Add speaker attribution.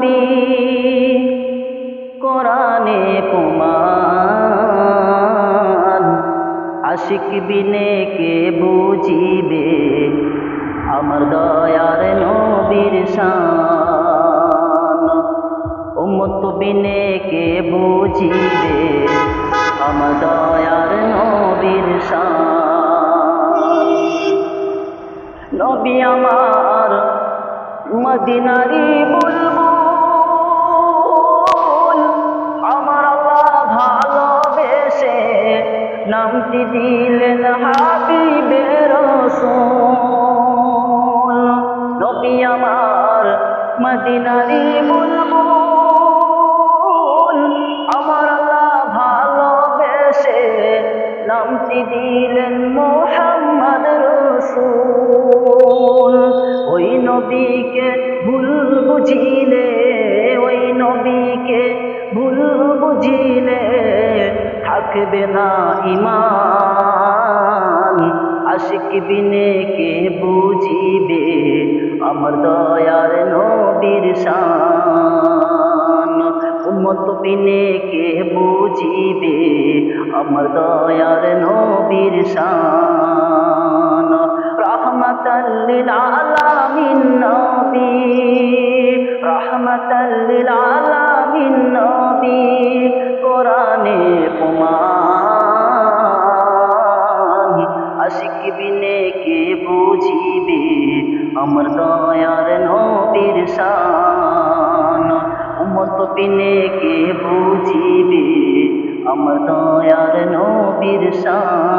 Speaker 1: নবী, কোরআনে কুমান আশিক বিনে কে বুঝিবে? আমার দয়ার নবীর শান। উম্মত বিনে কে বুঝিবে? আমার দয়ার নবীর শান। নবী আমার মদিনারি বুলবুল নামটি দিলেন হাবিবে রসুল। নবী আমার মদিনারি বুলবুল। আমার আল্লাহ ভালোবেসে নামটি দিলেন মোহাম্মদ রসুল। ওই নবীকে ভুল বুঝিলে, ওই নবীকে ভুল বুঝিলে থাকবে না ইমান আশিক বিনে কে বুঝিবে? আমার দয়ার নবীর শান। উম্মত বিনে কে বুঝিবে? আমার দয়ার নবীর শান। রহমতাল্লিল আলামিন নবী। রহমতাল্লিল আলামিন আশিক বিনে কে বুঝিবে? আমার দয়ার নবীর শান। উমত বিনে কে বুঝিবে? আমার দয়ার নবীর শান।